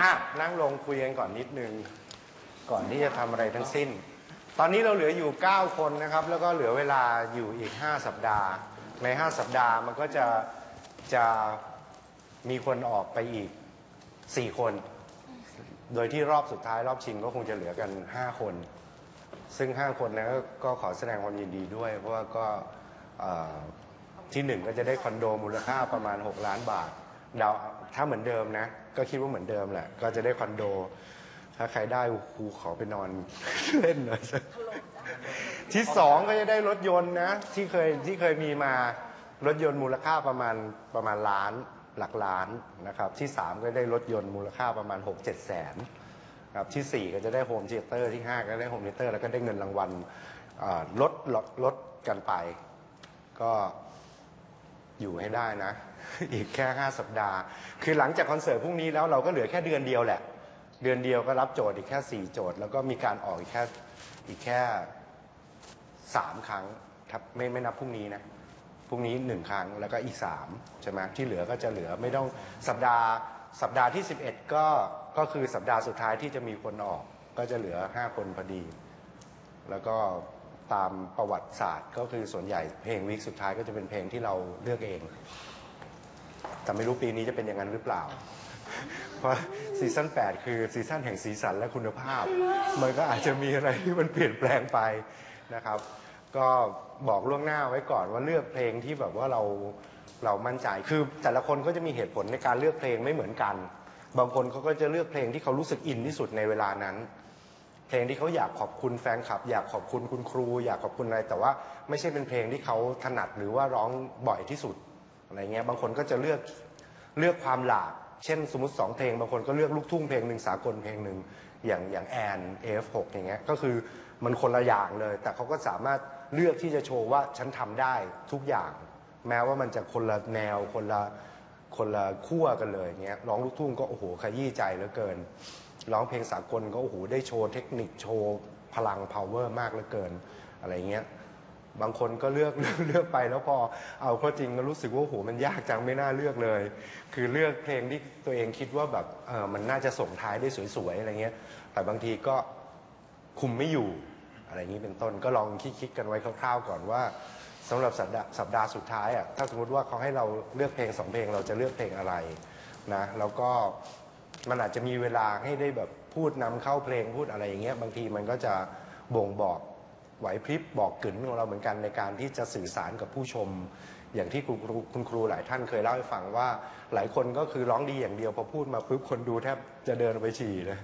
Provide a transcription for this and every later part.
อะนั่งลงคุยกันก่อนนิดนึง ก่อนที่จะทำอะไรทั้งสิ้น ตอนนี้เราเหลืออยู่ 9 คนนะครับ แล้วก็เหลือเวลาอยู่อีก 5 สัปดาห์ ใน 5 สัปดาห์มันก็จะจะมีคนออกไปอีก 4 คน โดยที่รอบสุดท้ายรอบชิงก็คงจะเหลือกัน 5 คน ซึ่ง 5 คนนะก็ก็ขอแสดงความยินดีด้วย เพราะว่าก็ที่หนึ่งก็จะได้คอนโดมูลค่าประมาณ 6 ล้านบาท เดาถ้าเหมือนเดิมนะ ก็คิดว่าเหมือนเดิมแหละ ก็จะได้คอนโด ถ้าใครได้ครูขอไปนอน เล่นหน่อยสักที่สองก็จะได้รถยนต์นะ ที่เคยที่เคยมีมารถยนต์มูลค่าประมาณประมาณล้านหลักล้านนะครับ ที่สามก็ได้รถยนต์มูลค่าประมาณหกเจ็ดแสนครับที่4ก็จะได้โฮมเทเตอร์ที่5ก็ได้โฮมเทเตอร์แล้วก็ได้เงินรางวัลลดลดลดกันไป ก็ อยู่ให้ได้นะ อีกแค่ 5 สัปดาห์ คือหลังจากคอนเสิร์ตพรุ่งนี้แล้วเราก็เหลือแค่เดือนเดียวแหละ เดือนเดียวก็รับโจทย์อีกแค่ 4 โจทย์ แล้วก็มีการออกอีกแค่อีกแค่ 3 ครั้งครับไม่ไม่นับพรุ่งนี้นะพรุ่งนี้หนึ่งครั้งแล้วก็อีกสามใช่ไหมที่เหลือก็จะเหลือไม่ต้องสัปดาห์สัปดาห์ที่ 11 ก็ก็คือสัปดาห์สุดท้ายที่จะมีคนออก ก็จะเหลือ 5 คนพอดี แล้วก็ ตามประวัติศาสตร์ ก็คือส่วนใหญ่เพลงวิกสุดท้ายก็จะเป็นเพลงที่เราเลือกเอง แต่ไม่รู้ปีนี้จะเป็นอย่างนั้นหรือเปล่า เพราะซีซั่น8 คือซีซั่นแห่งสีสันและคุณภาพ มันก็อาจจะมีอะไรที่มันเปลี่ยนแปลงไปนะครับ ก็บอกล่วงหน้าไว้ก่อนว่าเลือกเพลงที่แบบว่าเราเรามั่นใจ คือแต่ละคนก็จะมีเหตุผลในการเลือกเพลงไม่เหมือนกัน บางคนเขาก็จะเลือกเพลงที่เขารู้สึกอินที่สุดในเวลานั้น เพลงที่เขาอยากขอบคุณแฟนคลับ อยากขอบคุณคุณครู อยากขอบคุณอะไร แต่ว่าไม่ใช่เป็นเพลงที่เขาถนัดหรือว่าร้องบ่อยที่สุดอะไรเงี้ยบางคนก็จะเลือกเลือกความหลากเช่นสมมติสองเพลง บางคนก็เลือกลูกทุ่งเพลงหนึ่งสากลเพลงหนึ่งอย่างอย่างแอน F6 อย่างเงี้ยก็คือมันคนละอย่างเลย แต่เขาก็สามารถเลือกที่จะโชว์ว่าฉันทำได้ทุกอย่าง แม้ว่ามันจะคนละแนวคนละคนละขั้วกันเลยเงี้ยร้องลูกทุ่งก็โอ้โหขยี้ใจเหลือเกิน ร้องเพลงสากลก็โอ้โหได้โชว์เทคนิคโชว์พลัง power มากเหลือเกินอะไรเงี้ยบางคนก็เลือกเลือกไปแล้วพอเอาเข้อจริงก็รู้สึกว่าโอ้โหมันยากจังไม่น่าเลือกเลย คือเลือกเพลงที่ตัวเองคิดว่าแบบเออมันน่าจะส่งท้ายได้สวยๆอะไรเงี้ย แต่บางทีก็คุมไม่อยู่อะไรอย่างนี้เป็นต้นก็ลองคิดๆกันไว้คร่าวๆก่อนว่าสำหรับสัปดาห์สัปดาห์สุดท้ายอะถ้าสมมติว่าเขาให้เราเลือกเพลงสองเพลงเราจะเลือกเพลงอะไรนะแล้วก็ มันอาจจะมีเวลาให้ได้แบบพูดนำเข้าเพลงพูดอะไรอย่างเงี้ยบางทีมันก็จะบ่งบอกไหวพริบบอกกึ๋นของเราเหมือนกันในการที่จะสื่อสารกับผู้ชม อย่างที่คุณครูคุณครูหลายท่านเคยเล่าให้ฟังว่า หลายคนก็คือร้องดีอย่างเดียวพอพูดมาปุ๊บคนดูแทบจะเดินไปฉี่เลย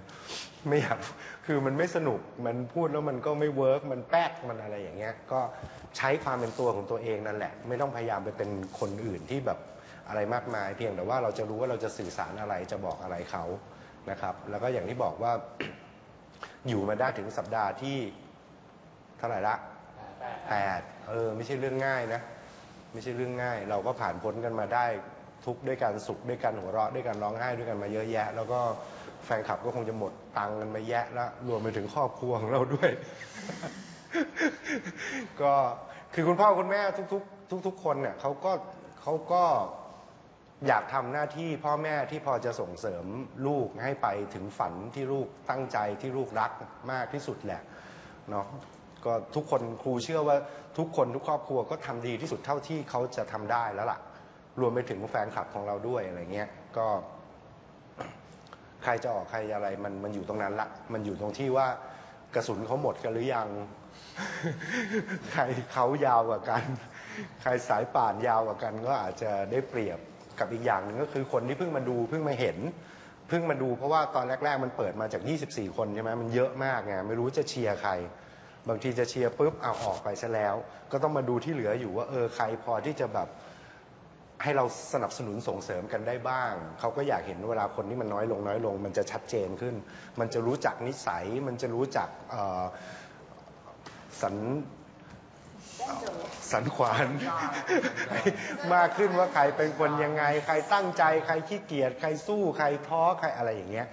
ไม่อยากคือมันไม่สนุกมันพูดแล้วมันก็ไม่เวิร์กมันแป๊กมันอะไรอย่างเงี้ยก็ใช้ความเป็นตัวของตัวเองนั่นแหละ ไม่ต้องพยายามไปเป็นคนอื่นที่แบบ อะไรมากมาย เพียงแต่ว่าเราจะรู้ว่าเราจะสื่อสารอะไรจะบอกอะไรเขานะครับ แล้วก็อย่างที่บอกว่าอยู่มาได้ถึงสัปดาห์ที่เท่าไหร่ละแปดเออไม่ใช่เรื่องง่ายนะ ไม่ใช่เรื่องง่าย เราก็ผ่านพ้นกันมาได้ทุกข์ด้วยกันสุขด้วยกันหัวเราะด้วยกันร้องไห้ด้วยกันมาเยอะแยะ แล้วก็แฟนคลับก็คงจะหมดตังค์กันมาแยะแล้วรวมไปถึงครอบครัวของเราด้วย ก็คือคุณพ่อคุณแม่ทุก ๆ ทุก ๆ คนเนี่ยเขาก็เขาก็ อยากทำหน้าที่พ่อแม่ที่พอจะส่งเสริมลูกให้ไปถึงฝันที่ลูกตั้งใจที่ลูกรักมากที่สุดแหละเนาะก็ทุกคนครูเชื่อว่าทุกคนทุกครอบครัวก็ทำดีที่สุดเท่าที่เขาจะทำได้แล้วล่ะ รวมไปถึงแฟนคลับของเราด้วยอะไรเงี้ยก็ ใครจะออกใครอะไรมันมันอยู่ตรงนั้นละ มันอยู่ตรงที่ว่ากระสุนเขาหมดกันหรือยัง ใครเขายาวกว่ากัน ใครสายป่านยาวกว่ากันก็อาจจะได้เปรียบ กับอีกอย่างหนึ่งก็คือคนที่เพิ่งมาดูเพิ่งมาเห็น เพิ่งมาดูเพราะว่าตอนแรก ๆ มันเปิดมาจาก 24 คนใช่ไหมมันเยอะมากไงไม่รู้จะเชียร์ใคร บางทีจะเชียร์ปุ๊บเอาออกไปซะแล้ว ก็ต้องมาดูที่เหลืออยู่ว่าเออใครพอที่จะแบบให้เราสนับสนุนส่งเสริมกันได้บ้าง เขาก็อยากเห็นเวลาคนที่มันน้อยลงน้อยลง มันจะชัดเจนขึ้น มันจะรู้จักนิสัย มันจะรู้จักสัน สันขวานมากขึ้นว่าใครเป็นคนยังไง ใครตั้งใจ ใครขี้เกียจใครสู้ใครท้อใครอะไรอย่างเงี้ย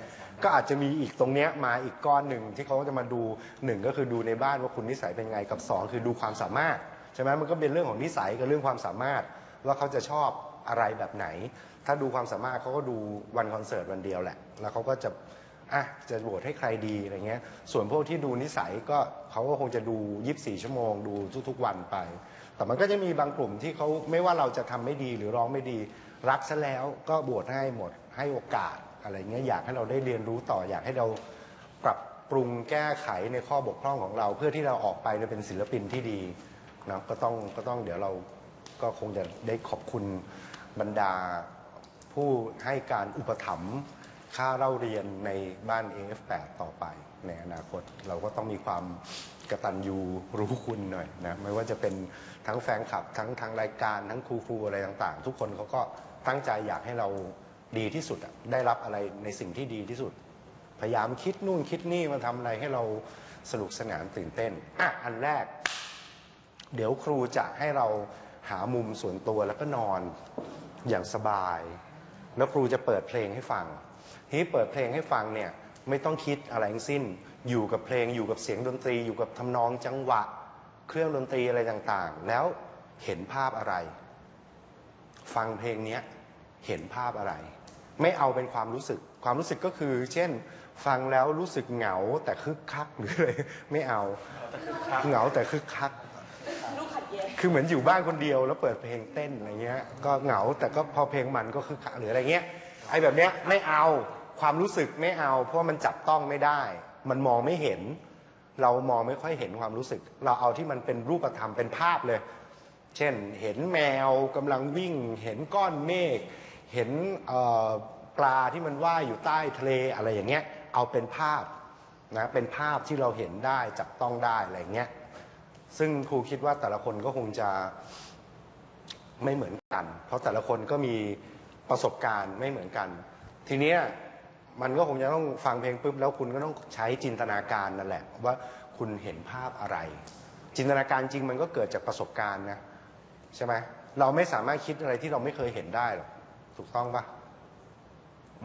ก็อาจจะมีอีกตรงเนี้ยมาอีกก้อนหนึ่งที่เขาจะมาดูหนึ่งก็คือดูในบ้านว่าคุณนิสัยเป็นไงกับสองคือดูความสามารถใช่ไหมมันก็เป็นเรื่องของนิสัยกับเรื่องความสามารถว่าเขาจะชอบอะไรแบบไหน ถ้าดูความสามารถเขาก็ดูวันคอนเสิร์ตวันเดียวแหละ แล้วเขาก็จะ อะจะโหวตให้ใครดีอะไรเงี้ย ส่วนพวกที่ดูนิสัยก็เขาก็คงจะดู 24 ชั่วโมงดูทุกๆวันไป แต่มันก็จะมีบางกลุ่มที่เขาไม่ว่าเราจะทำไม่ดีหรือร้องไม่ดี รักซะแล้วก็โหวตให้หมดให้โอกาสอะไรเงี้ยอยากให้เราได้เรียนรู้ต่ออยากให้เราปรับปรุงแก้ไขในข้อบกพร่องของเรา เพื่อที่เราออกไปเป็นศิลปินที่ดีนะก็ต้องก็ต้องเดี๋ยวเราก็คงจะได้ขอบคุณบรรดาผู้ให้การอุปถัมภ์ ค่าเล่าเรียนในบ้าน AF8 ต่อไป ในอนาคตเราก็ต้องมีความกระตัญญูรู้คุณหน่อยนะไม่ว่าจะเป็นทั้งแฟนคลับ ทั้งทางรายการทั้งครูฟูอะไรต่างๆ ทุกคนเขาก็ตั้งใจอยากให้เราดีที่สุดอะได้รับอะไรในสิ่งที่ดีที่สุด พยายามคิดนู่นคิดนี่มาทำอะไรให้เราสนุกสนานตื่นเต้นอะอันแรก เดี๋ยวครูจะให้เราหามุมส่วนตัวแล้วก็นอนอย่างสบาย แล้วครูจะเปิดเพลงให้ฟังทีนี้เปิดเพลงให้ฟังเนี่ยไม่ต้องคิดอะไรทั้งสิ้น อยู่กับเพลงอยู่กับเสียงดนตรีอยู่กับทำนองจังหวะ เครื่องดนตรีอะไรต่างๆ แล้วเห็นภาพอะไร ฟังเพลงนี้เห็นภาพอะไร ไม่เอาเป็นความรู้สึก ความรู้สึกก็คือ เช่น ฟังแล้วรู้สึกเหงาแต่คึกคักหรืออะไรไม่เอาเหงาแต่คึกคัก คือเหมือนอยู่บ้านคนเดียวแล้วเปิดเพลงเต้นอะไรเงี้ย ก็เหงาแต่ก็พอเพลงมันก็คือหรืออะไรเงี้ย ไอ้แบบเนี้ยไม่เอาความรู้สึกไม่เอา เพราะมันจับต้องไม่ได้ มันมองไม่เห็น เรามองไม่ค่อยเห็นความรู้สึก เราเอาที่มันเป็นรูปธรรมเป็นภาพเลย เช่นเห็นแมวกำลังวิ่ง เห็นก้อนเมฆเห็นปลาที่มันว่ายอยู่ใต้ทะเลอะไรอย่างเงี้ย เอาเป็นภาพนะเป็นภาพที่เราเห็นได้จับต้องได้อะไรเงี้ย ซึ่งครูคิดว่าแต่ละคนก็คงจะไม่เหมือนกัน เพราะแต่ละคนก็มีประสบการณ์ไม่เหมือนกัน ทีเนี้ยมันก็คงจะต้องฟังเพลงปุ๊บแล้วคุณก็ต้องใช้จินตนาการนั่นแหละ ว่าคุณเห็นภาพอะไร จินตนาการจริงมันก็เกิดจากประสบการณ์นะใช่ไหมเราไม่สามารถคิดอะไรที่เราไม่เคยเห็นได้หรอกถูกต้องปะ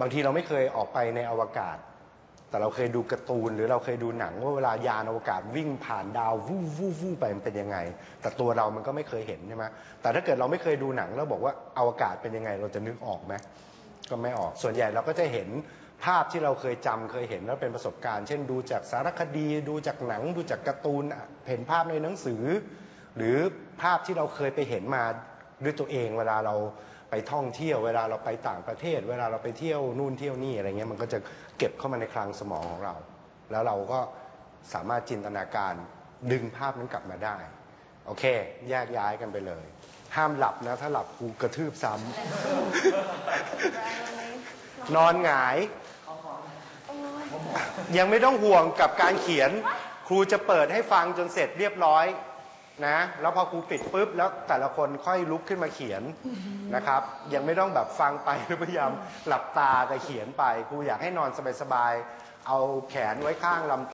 บางทีเราไม่เคยออกไปในอวกาศ แต่เราเคยดูการ์ตูนหรือเราเคยดูหนังว่าเวลายานอวกาศวิ่งผ่านดาววู้วู้วู้ไปมันเป็นยังไง แต่ตัวเรามันก็ไม่เคยเห็นใช่ไหมแต่ถ้าเกิดเราไม่เคยดูหนังแล้วบอกว่าอวกาศเป็นยังไง เราจะนึกออกไหมก็ไม่ออก ส่วนใหญ่เราก็จะเห็นภาพที่เราเคยจำเคยเห็นแล้วเป็นประสบการณ์ เช่น ดูจากสารคดี ดูจากหนัง ดูจากการ์ตูนเห็นภาพในหนังสือ หรือภาพที่เราเคยไปเห็นมาด้วยตัวเองเวลาเรา ไปท่องเที่ยวเวลาเราไปต่างประเทศ เวลาเราไปเที่ยวนู่นเที่ยวนี่อะไรเงี้ยมันก็จะเก็บเข้ามาในคลังสมองของเรา แล้วเราก็สามารถจินตนาการดึงภาพนั้นกลับมาได้ โอเค แยกย้ายกันไปเลย ห้ามหลับนะ ถ้าหลับครูกระทืบซ้ำนอนหงาย ยังไม่ต้องห่วงกับการเขียน ครูจะเปิดให้ฟังจนเสร็จเรียบร้อย นะ แล้วพอครูปิดปุ๊บแล้วแต่ละคนค่อยลุกขึ้นมาเขียนนะครับ ยังไม่ต้องแบบฟังไปแล้วพยายามหลับตาแต่เขียนไปครูอยากให้นอนสบายๆเอาแขนไว้ข้างลำ